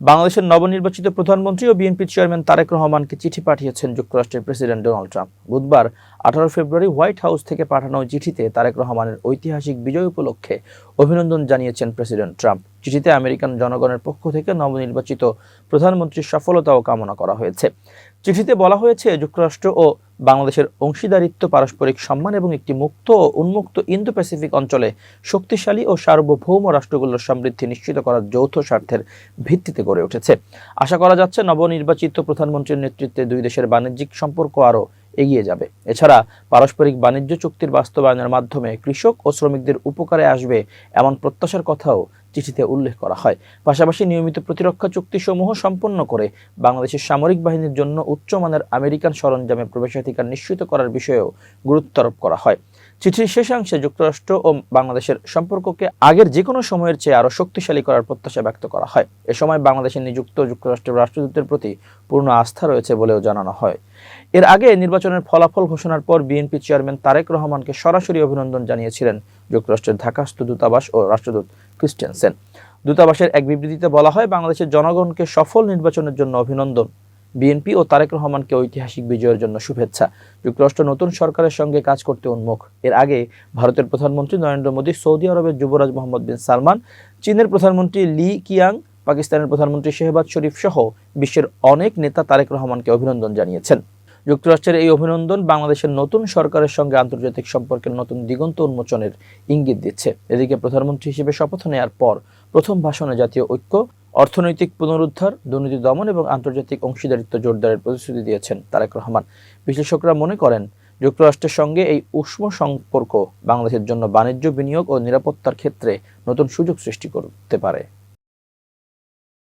বাংলাদেশের নবনির্বাচিত প্রধানমন্ত্রী ও বিএনপি চেয়ারম্যান তারেক রহমানকে চিঠি পাঠিয়েছেন যুক্তরাষ্ট্রের প্রেসিডেন্ট ডোনাল্ড ট্রাম্প। বুধবার, আঠারো ফেব্রুয়ারি হোয়াইট হাউস থেকে পাঠানো চিঠিতে তারেক রহমানের ঐতিহাসিক বিজয় উপলক্ষে অভিনন্দন জানিয়েছেন প্রেসিডেন্ট ট্রাম্প। চিঠিতে আমেরিকান জনগণের পক্ষ থেকে নবনির্বাচিত প্রধানমন্ত্রীর সফলতাও কামনা করা হয়েছে। চিঠিতে বলা হয়েছে, যুক্তরাষ্ট্র ও বাংলাদেশের অংশীদারিত্ব, পারস্পরিক সম্মান এবং একটি মুক্ত ও উন্মুক্ত ইন্দো প্যাসিফিক অঞ্চলে শক্তিশালী ও সার্বভৌম রাষ্ট্রগুলোর সমৃদ্ধি নিশ্চিত করার যৌথ স্বার্থের ভিত্তিতে গড়ে উঠেছে। আশা করা যাচ্ছে নবনির্বাচিত প্রধানমন্ত্রীর নেতৃত্বে দুই দেশের বাণিজ্যিক সম্পর্ক আরও এগিয়ে যাবে। এছাড়া পারস্পরিক বাণিজ্য চুক্তির বাস্তবায়নের মাধ্যমে কৃষক ও শ্রমিকদের উপকারে আসবে এমন প্রত্যাশার কথাও চিঠিতে উল্লেখ করা হয়। পাশাপাশি নিয়মিত প্রতিরক্ষা চুক্তিসমূহ সম্পন্ন করে বাংলাদেশের সামরিক বাহিনীর জন্য উচ্চমানের আমেরিকান সরঞ্জামে প্রবেশাধিকার নিশ্চিত করার বিষয়েও গুরুত্ব আরোপ করা হয়। চিঠির শেষাংশে যুক্তরাষ্ট্র ও বাংলাদেশের সম্পর্ককে আগের যে কোনো সময়ের চেয়ে আরও শক্তিশালী করার প্রত্যাশা ব্যক্ত করা হয়। এ সময় বাংলাদেশে নিযুক্ত যুক্তরাষ্ট্রের রাষ্ট্রদূতের প্রতি পূর্ণ আস্থা রয়েছে বলেও জানানো হয়। এর আগে নির্বাচনের ফলাফল ঘোষণার পর বিএনপি চেয়ারম্যান তারেক রহমানকে সরাসরি অভিনন্দন জানিয়েছিলেন যুক্তরাষ্ট্রের ঢাকাস্থ দূতাবাস ও রাষ্ট্রদূত ক্রিস্টেনসেন দূতাবাসের এক বিবৃতিতে বলা হয়, বাংলাদেশের জনগণকে সফল নির্বাচনের জন্য অভিনন্দন। বিএনপি ও তারেক রহমানকে ঐতিহাসিক বিজয়ের জন্য শুভেচ্ছা। যুক্তরাষ্ট্র নতুন সরকারের সঙ্গে কাজ করতে উন্মুখ। এর আগে ভারতের প্রধানমন্ত্রী নরেন্দ্র মোদী, সৌদি আরবের যুবরাজ মোহাম্মদ বিন সালমান, চীনের প্রধানমন্ত্রী লি কিয়াং, পাকিস্তানের প্রধানমন্ত্রী শেহবাজ শরীফ সহ বিশ্বের অনেক নেতা তারেক রহমানকে অভিনন্দন জানিয়েছেন। যুক্তরাষ্ট্রের এই অভিনন্দন বাংলাদেশের নতুন সরকারের সঙ্গে আন্তর্জাতিক সম্পর্কের নতুন দিগন্ত উন্মোচনের ইঙ্গিত দিচ্ছে। এদিকে প্রধানমন্ত্রী হিসেবে শপথ নেয়ার পর প্রথম ভাষণে জাতীয় ঐক্য, অর্থনৈতিক পুনরুদ্ধার, দুর্নীতি দমন এবং আন্তর্জাতিক অংশীদারিত্ব জোরদারের প্রতিশ্রুতি দিয়েছেন তারেক রহমান। বিশ্লেষকরা মনে করেন, যুক্তরাষ্ট্রের সঙ্গে এই উষ্ম সম্পর্ক বাংলাদেশের জন্য বাণিজ্য, বিনিয়োগ ও নিরাপত্তার ক্ষেত্রে নতুন সুযোগ সৃষ্টি করতে পারে।